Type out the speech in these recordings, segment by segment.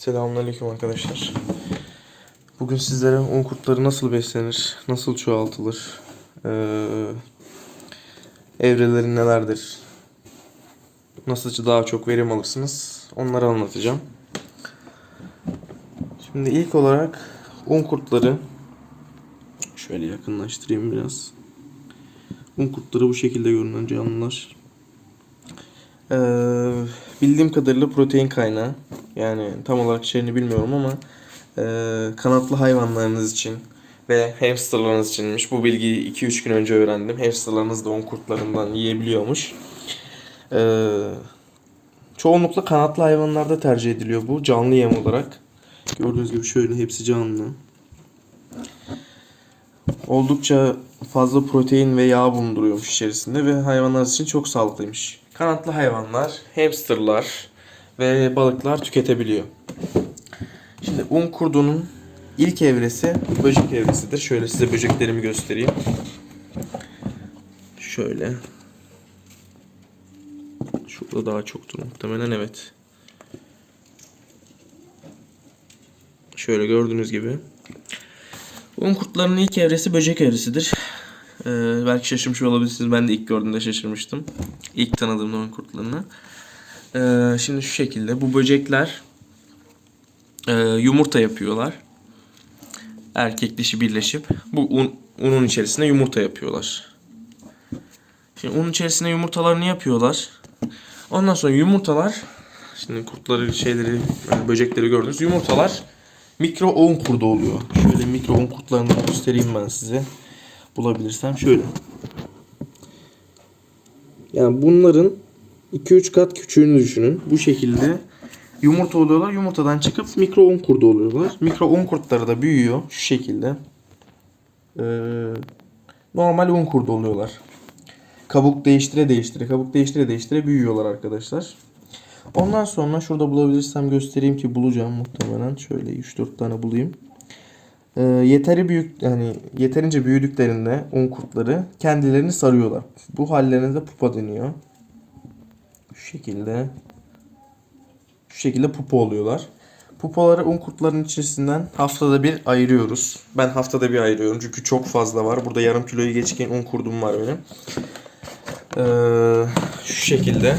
Selamünaleyküm arkadaşlar. Bugün sizlere un kurtları nasıl beslenir, nasıl çoğaltılır, ee, evreleri nelerdir, nasıl daha çok verim alırsınız onları anlatacağım. Şimdi ilk olarak un kurtları şöyle yakınlaştırayım biraz. Un kurtları bu şekilde görünen canlılar. Ee, bildiğim kadarıyla protein kaynağı. Yani tam olarak şeyini bilmiyorum ama e, kanatlı hayvanlarınız için ve hamsterlarınız içinmiş. Bu bilgiyi 2-3 gün önce öğrendim. Hamsterlarınız da on kurtlarından yiyebiliyormuş. Ee, çoğunlukla kanatlı hayvanlarda tercih ediliyor bu. Canlı yem olarak. Gördüğünüz gibi şöyle hepsi canlı. Oldukça fazla protein ve yağ bulunduruyormuş içerisinde ve hayvanlar için çok sağlıklıymış. Kanatlı hayvanlar, hamsterlar ve balıklar tüketebiliyor. Şimdi un kurdunun ilk evresi böcek evresidir. Şöyle size böceklerimi göstereyim. Şöyle. Şurada daha çoktur muhtemelen evet. Şöyle gördüğünüz gibi. Un kurtlarının ilk evresi böcek evresidir. Ee, belki şaşırmış olabilirsiniz. Ben de ilk gördüğümde şaşırmıştım. İlk tanıdığımda un kurtlarını. Ee, şimdi şu şekilde. Bu böcekler e, yumurta yapıyorlar. Erkek dişi birleşip bu un, unun içerisine yumurta yapıyorlar. Şimdi unun içerisine yumurtalarını yapıyorlar. Ondan sonra yumurtalar şimdi kurtları şeyleri yani böcekleri gördünüz. Yumurtalar mikro un kurdu oluyor. Şöyle mikro un kurtlarını göstereyim ben size. Bulabilirsem şöyle. Yani bunların 2-3 kat küçüğünü düşünün. Bu şekilde yumurta oluyorlar. Yumurtadan çıkıp mikro un kurdu oluyorlar. Mikro un kurtları da büyüyor şu şekilde. Ee, normal un kurdu oluyorlar. Kabuk değiştire değiştire, kabuk değiştire değiştire büyüyorlar arkadaşlar. Ondan sonra şurada bulabilirsem göstereyim ki bulacağım muhtemelen. Şöyle 3-4 tane bulayım. Ee, yeteri büyük yani yeterince büyüdüklerinde un kurtları kendilerini sarıyorlar. Bu hallerine de pupa deniyor. Şekilde şu şekilde pupa oluyorlar. Pupaları un kurtlarının içerisinden haftada bir ayırıyoruz. Ben haftada bir ayırıyorum çünkü çok fazla var. Burada yarım kiloyu geçken un kurdum var benim. Ee, şu şekilde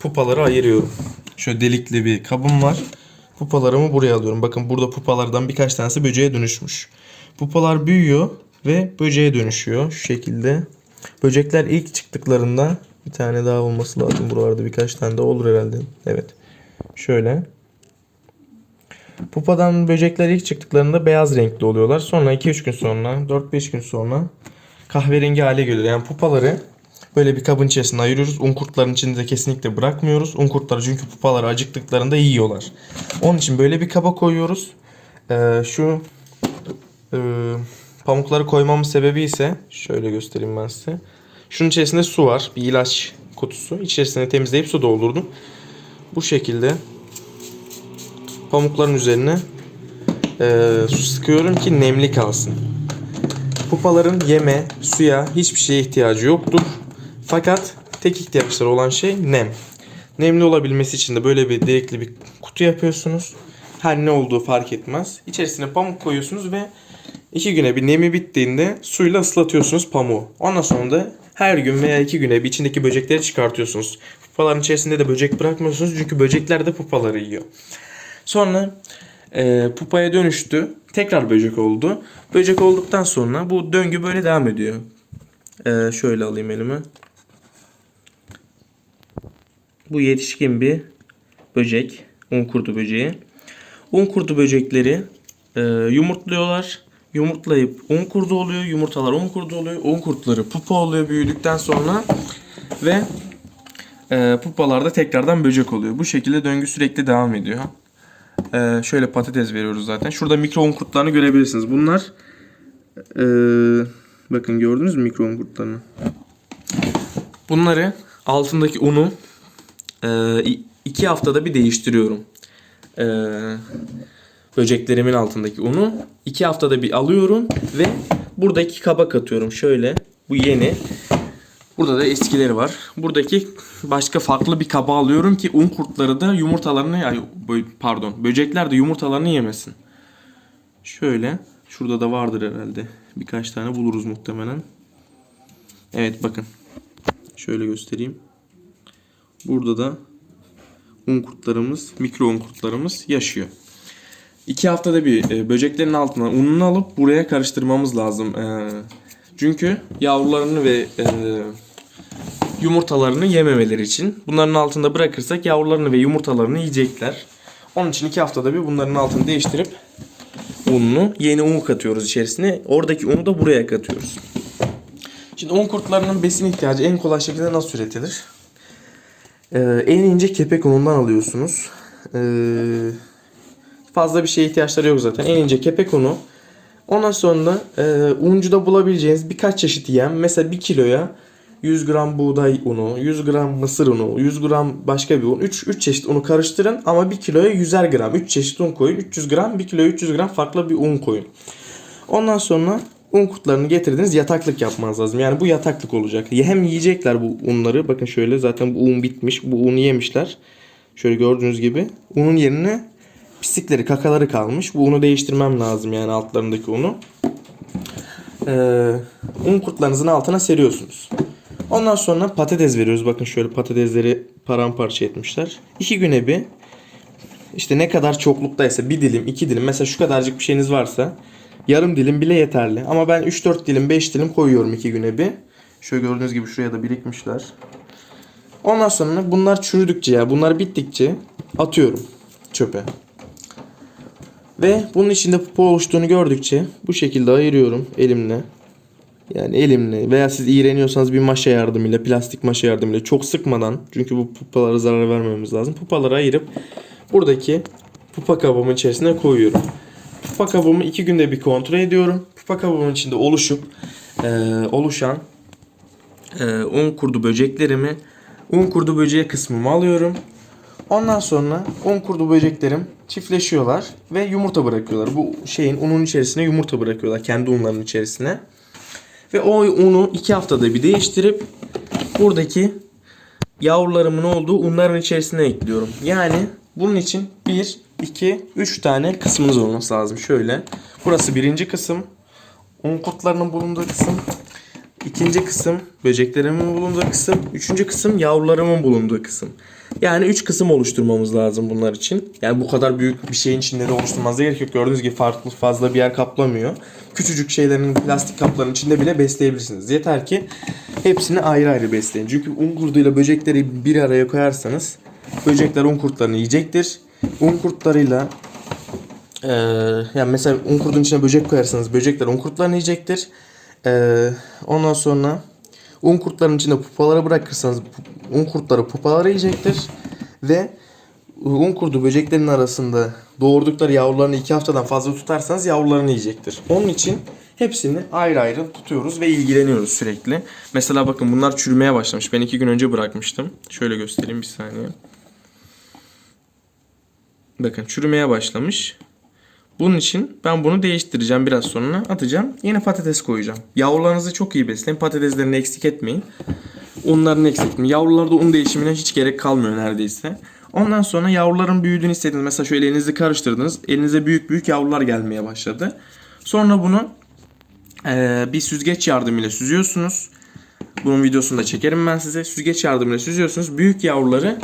pupaları ayırıyorum. Şöyle delikli bir kabım var. Pupalarımı buraya alıyorum. Bakın burada pupalardan birkaç tanesi böceğe dönüşmüş. Pupalar büyüyor ve böceğe dönüşüyor şu şekilde. Böcekler ilk çıktıklarında bir tane daha olması lazım. Buralarda birkaç tane de olur herhalde. Evet. Şöyle. Pupadan böcekler ilk çıktıklarında beyaz renkli oluyorlar. Sonra 2-3 gün sonra, 4-5 gün sonra kahverengi hale geliyor. Yani pupaları böyle bir kabın içerisine ayırıyoruz. Un kurtların içinde de kesinlikle bırakmıyoruz. Un kurtları çünkü pupaları acıktıklarında yiyorlar. Onun için böyle bir kaba koyuyoruz. Ee, şu e, pamukları koymamın sebebi ise şöyle göstereyim ben size. Şunun içerisinde su var. Bir ilaç kutusu. İçerisine temizleyip su doldurdum. Bu şekilde pamukların üzerine e, su sıkıyorum ki nemli kalsın. Pupaların yeme, suya hiçbir şeye ihtiyacı yoktur. Fakat tek ihtiyaçları olan şey nem. Nemli olabilmesi için de böyle bir delikli bir kutu yapıyorsunuz. Her ne olduğu fark etmez. İçerisine pamuk koyuyorsunuz ve iki güne bir nemi bittiğinde suyla ıslatıyorsunuz pamuğu. Ondan sonra da her gün veya iki güne bir içindeki böcekleri çıkartıyorsunuz. Pupaların içerisinde de böcek bırakmıyorsunuz çünkü böcekler de pupaları yiyor. Sonra e, pupaya dönüştü. Tekrar böcek oldu. Böcek olduktan sonra bu döngü böyle devam ediyor. E, şöyle alayım elime. Bu yetişkin bir böcek. Un kurdu böceği. Un kurdu böcekleri e, yumurtluyorlar. Yumurtlayıp un kurdu oluyor. Yumurtalar un kurdu oluyor. Un kurtları pupa oluyor büyüdükten sonra. Ve e, pupalarda tekrardan böcek oluyor. Bu şekilde döngü sürekli devam ediyor. E, şöyle patates veriyoruz zaten. Şurada mikro un kurtlarını görebilirsiniz. Bunlar e, bakın gördünüz mü mikro un kurtlarını? Bunları altındaki unu e, iki haftada bir değiştiriyorum. E, böceklerimin altındaki unu iki haftada bir alıyorum ve buradaki kaba katıyorum. Şöyle bu yeni. Burada da eskileri var. Buradaki başka farklı bir kaba alıyorum ki un kurtları da yumurtalarını ay, pardon böcekler de yumurtalarını yemesin. Şöyle şurada da vardır herhalde. Birkaç tane buluruz muhtemelen. Evet bakın. Şöyle göstereyim. Burada da un kurtlarımız, mikro un kurtlarımız yaşıyor. İki haftada bir e, böceklerin altına ununu alıp buraya karıştırmamız lazım. E, çünkü yavrularını ve e, yumurtalarını yememeleri için. Bunların altında bırakırsak yavrularını ve yumurtalarını yiyecekler. Onun için iki haftada bir bunların altını değiştirip ununu yeni un katıyoruz içerisine. Oradaki unu da buraya katıyoruz. Şimdi un kurtlarının besin ihtiyacı en kolay şekilde nasıl üretilir? Ee, en ince kepek unundan alıyorsunuz. Ee, fazla bir şeye ihtiyaçları yok zaten. En ince kepek unu. Ondan sonra e, uncuda bulabileceğiniz birkaç çeşit yem. Mesela 1 kiloya 100 gram buğday unu, 100 gram mısır unu, 100 gram başka bir un. 3, 3 çeşit unu karıştırın ama 1 kiloya 100'er gram. 3 çeşit un koyun. 300 gram, 1 kiloya 300 gram farklı bir un koyun. Ondan sonra un kurtlarını getirdiniz yataklık yapmanız lazım. Yani bu yataklık olacak. Hem yiyecekler bu unları. Bakın şöyle zaten bu un bitmiş. Bu unu yemişler. Şöyle gördüğünüz gibi. Unun yerine pislikleri, kakaları kalmış. Bu unu değiştirmem lazım yani altlarındaki unu. Ee, un kurtlarınızın altına seriyorsunuz. Ondan sonra patates veriyoruz. Bakın şöyle patatesleri paramparça etmişler. İki güne bir işte ne kadar çoklukdaysa bir dilim, iki dilim mesela şu kadarcık bir şeyiniz varsa yarım dilim bile yeterli. Ama ben 3-4 dilim, 5 dilim koyuyorum iki güne bir. Şöyle gördüğünüz gibi şuraya da birikmişler. Ondan sonra bunlar çürüdükçe ya bunlar bittikçe atıyorum çöpe. Ve bunun içinde pupa oluştuğunu gördükçe bu şekilde ayırıyorum elimle. Yani elimle veya siz iğreniyorsanız bir maşa yardımıyla, plastik maşa yardımıyla çok sıkmadan çünkü bu pupalara zarar vermememiz lazım. Pupaları ayırıp buradaki pupa kabımın içerisine koyuyorum. Pupa kabımı iki günde bir kontrol ediyorum. Pupa kabımın içinde oluşup eee, oluşan eee, un kurdu böceklerimi un kurdu böceği kısmımı alıyorum. Ondan sonra un kurdu böceklerim çiftleşiyorlar ve yumurta bırakıyorlar. Bu şeyin unun içerisine yumurta bırakıyorlar kendi unlarının içerisine. Ve o unu iki haftada bir değiştirip buradaki yavrularımın olduğu unların içerisine ekliyorum. Yani bunun için 1, 2, 3 tane kısmımız olması lazım. Şöyle. Burası birinci kısım. Un kurtlarının bulunduğu kısım. İkinci kısım böceklerimin bulunduğu kısım. Üçüncü kısım yavrularımın bulunduğu kısım. Yani üç kısım oluşturmamız lazım bunlar için. Yani bu kadar büyük bir şeyin içinde de oluşturmanıza gerek yok. Gördüğünüz gibi farklı fazla bir yer kaplamıyor. Küçücük şeylerin plastik kapların içinde bile besleyebilirsiniz. Yeter ki hepsini ayrı ayrı besleyin. Çünkü un kurduyla böcekleri bir araya koyarsanız böcekler un kurtlarını yiyecektir. Un kurtlarıyla ee, yani mesela un kurdun içine böcek koyarsanız böcekler un kurtlarını yiyecektir. Ee, ondan sonra un kurtlarının içinde pupaları bırakırsanız un kurtları pupaları yiyecektir. Ve un kurdu böceklerin arasında doğurdukları yavrularını iki haftadan fazla tutarsanız yavrularını yiyecektir. Onun için hepsini ayrı ayrı tutuyoruz ve ilgileniyoruz sürekli. Mesela bakın bunlar çürümeye başlamış. Ben iki gün önce bırakmıştım. Şöyle göstereyim bir saniye. Bakın çürümeye başlamış. Bunun için ben bunu değiştireceğim biraz sonra atacağım. Yeni patates koyacağım. Yavrularınızı çok iyi besleyin. Patateslerini eksik etmeyin. Unlarını eksik etmeyin. Yavrularda un değişimine hiç gerek kalmıyor neredeyse. Ondan sonra yavruların büyüdüğünü hissediniz. Mesela şöyle elinizi karıştırdınız. Elinize büyük büyük yavrular gelmeye başladı. Sonra bunu bir süzgeç yardımıyla süzüyorsunuz. Bunun videosunu da çekerim ben size. Süzgeç yardımıyla süzüyorsunuz. Büyük yavruları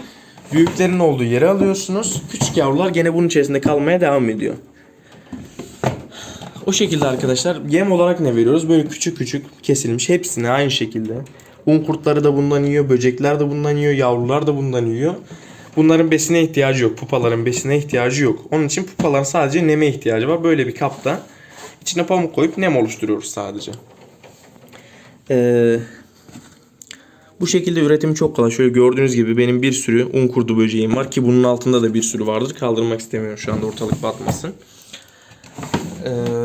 büyüklerin olduğu yere alıyorsunuz. Küçük yavrular gene bunun içerisinde kalmaya devam ediyor. O şekilde arkadaşlar yem olarak ne veriyoruz? Böyle küçük küçük kesilmiş hepsini aynı şekilde. Un kurtları da bundan yiyor, böcekler de bundan yiyor, yavrular da bundan yiyor. Bunların besine ihtiyacı yok. Pupaların besine ihtiyacı yok. Onun için pupaların sadece neme ihtiyacı var. Böyle bir kapta içine pamuk koyup nem oluşturuyoruz sadece. Ee, bu şekilde üretim çok kolay. Şöyle gördüğünüz gibi benim bir sürü un kurdu böceğim var ki bunun altında da bir sürü vardır. Kaldırmak istemiyorum şu anda ortalık batmasın. Ee,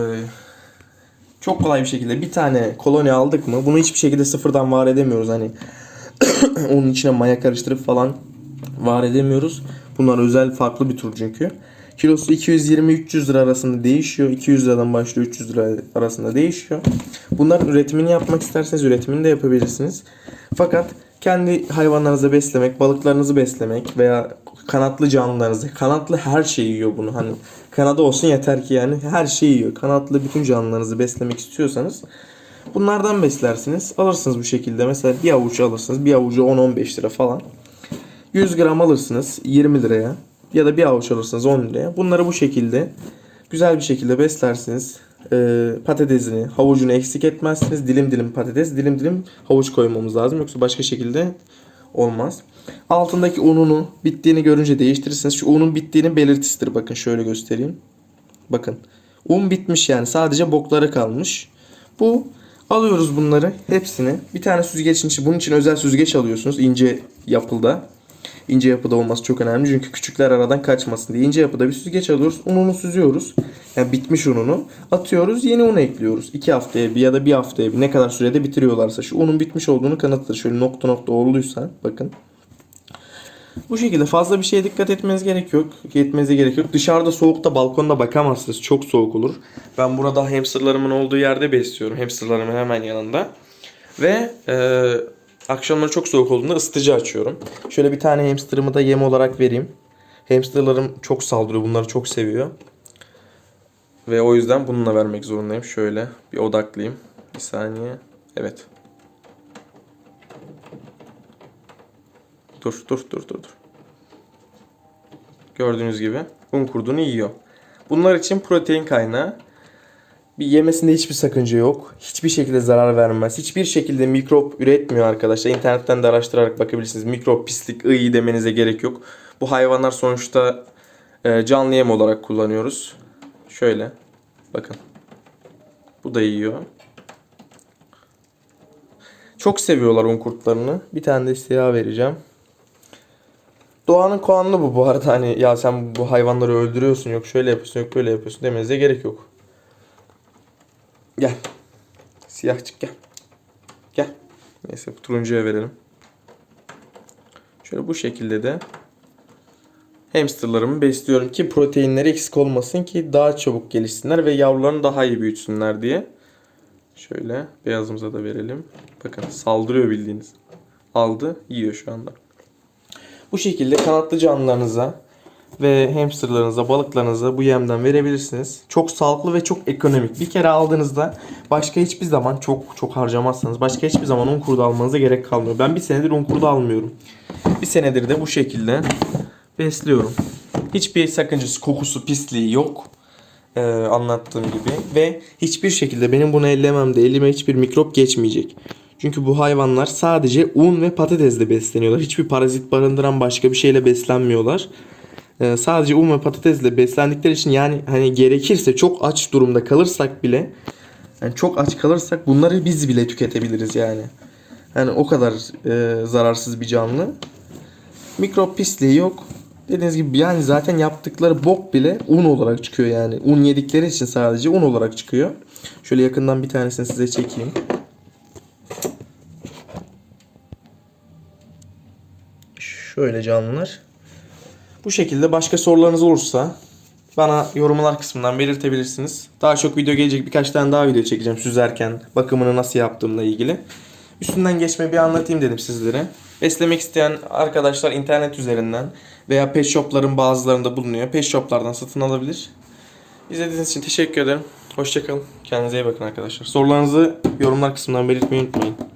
çok kolay bir şekilde bir tane koloni aldık mı bunu hiçbir şekilde sıfırdan var edemiyoruz hani onun içine maya karıştırıp falan var edemiyoruz. Bunlar özel farklı bir tür çünkü. Kilosu 220-300 lira arasında değişiyor. 200 liradan başlıyor 300 lira arasında değişiyor. Bunların üretimini yapmak isterseniz üretimini de yapabilirsiniz. Fakat kendi hayvanlarınızı beslemek, balıklarınızı beslemek veya kanatlı canlılarınızı, kanatlı her şeyi yiyor bunu. Hani kanadı olsun yeter ki yani her şeyi yiyor. Kanatlı bütün canlılarınızı beslemek istiyorsanız bunlardan beslersiniz. Alırsınız bu şekilde. Mesela bir avuç alırsınız. Bir avucu 10-15 lira falan. 100 gram alırsınız 20 liraya ya da bir avuç alırsınız 10 liraya. Bunları bu şekilde güzel bir şekilde beslersiniz. Ee, patatesini, havucunu eksik etmezsiniz. Dilim dilim patates, dilim dilim havuç koymamız lazım. Yoksa başka şekilde olmaz. Altındaki ununu bittiğini görünce değiştirirsiniz. Şu unun bittiğinin belirtisidir. Bakın şöyle göstereyim. Bakın. Un bitmiş yani. Sadece bokları kalmış. Bu alıyoruz bunları hepsini. Bir tane süzgeç için bunun için özel süzgeç alıyorsunuz. ince yapılda. İnce yapıda olması çok önemli çünkü küçükler aradan kaçmasın diye. ince yapıda bir süzgeç alıyoruz. Ununu süzüyoruz. Yani bitmiş ununu. Atıyoruz yeni un ekliyoruz. 2 haftaya bir ya da bir haftaya bir ne kadar sürede bitiriyorlarsa. Şu unun bitmiş olduğunu kanıtlar. Şöyle nokta nokta olduysa bakın. Bu şekilde fazla bir şeye dikkat etmeniz gerek yok. Etmenize gerek yok. Dışarıda soğukta balkonda bakamazsınız. Çok soğuk olur. Ben burada hamsterlarımın olduğu yerde besliyorum. Hamsterlarımın hemen yanında. Ve e, akşamları çok soğuk olduğunda ısıtıcı açıyorum. Şöyle bir tane hamsterımı da yem olarak vereyim. Hamsterlarım çok saldırıyor. Bunları çok seviyor. Ve o yüzden bununla vermek zorundayım. Şöyle bir odaklayayım. Bir saniye. Evet. Dur dur dur dur dur. Gördüğünüz gibi un kurdunu yiyor. Bunlar için protein kaynağı. Bir yemesinde hiçbir sakınca yok. Hiçbir şekilde zarar vermez. Hiçbir şekilde mikrop üretmiyor arkadaşlar. İnternetten de araştırarak bakabilirsiniz. Mikrop, pislik, iyi demenize gerek yok. Bu hayvanlar sonuçta e, canlı yem olarak kullanıyoruz. Şöyle. Bakın. Bu da yiyor. Çok seviyorlar un kurtlarını. Bir tane de siyah vereceğim. Doğanın kanunu bu bu arada hani ya sen bu hayvanları öldürüyorsun yok şöyle yapıyorsun yok böyle yapıyorsun demenize gerek yok. Gel. Siyahçık gel. Gel. Neyse turuncuya verelim. Şöyle bu şekilde de hamsterlarımı besliyorum ki proteinleri eksik olmasın ki daha çabuk gelişsinler ve yavrularını daha iyi büyütsünler diye. Şöyle beyazımıza da verelim. Bakın saldırıyor bildiğiniz. Aldı yiyor şu anda. Bu şekilde kanatlı canlılarınıza ve hamsterlarınıza, balıklarınıza bu yemden verebilirsiniz. Çok sağlıklı ve çok ekonomik. Bir kere aldığınızda başka hiçbir zaman çok çok harcamazsanız başka hiçbir zaman un kurdu almanıza gerek kalmıyor. Ben bir senedir un kurdu almıyorum. Bir senedir de bu şekilde besliyorum. Hiçbir sakıncası, kokusu, pisliği yok. Ee, anlattığım gibi. Ve hiçbir şekilde benim bunu ellememde elime hiçbir mikrop geçmeyecek. Çünkü bu hayvanlar sadece un ve patatesle besleniyorlar. Hiçbir parazit barındıran başka bir şeyle beslenmiyorlar. Ee, sadece un ve patatesle beslendikleri için yani hani gerekirse çok aç durumda kalırsak bile yani çok aç kalırsak bunları biz bile tüketebiliriz yani. Yani o kadar e, zararsız bir canlı. Mikrop pisliği yok. Dediğiniz gibi yani zaten yaptıkları bok bile un olarak çıkıyor yani. Un yedikleri için sadece un olarak çıkıyor. Şöyle yakından bir tanesini size çekeyim. Şöyle canlılar. Bu şekilde başka sorularınız olursa bana yorumlar kısmından belirtebilirsiniz. Daha çok video gelecek birkaç tane daha video çekeceğim süzerken bakımını nasıl yaptığımla ilgili. Üstünden geçme bir anlatayım dedim sizlere. Beslemek isteyen arkadaşlar internet üzerinden veya pet shopların bazılarında bulunuyor. Pet shoplardan satın alabilir. İzlediğiniz için teşekkür ederim. Hoşçakalın. Kendinize iyi bakın arkadaşlar. Sorularınızı yorumlar kısmından belirtmeyi unutmayın.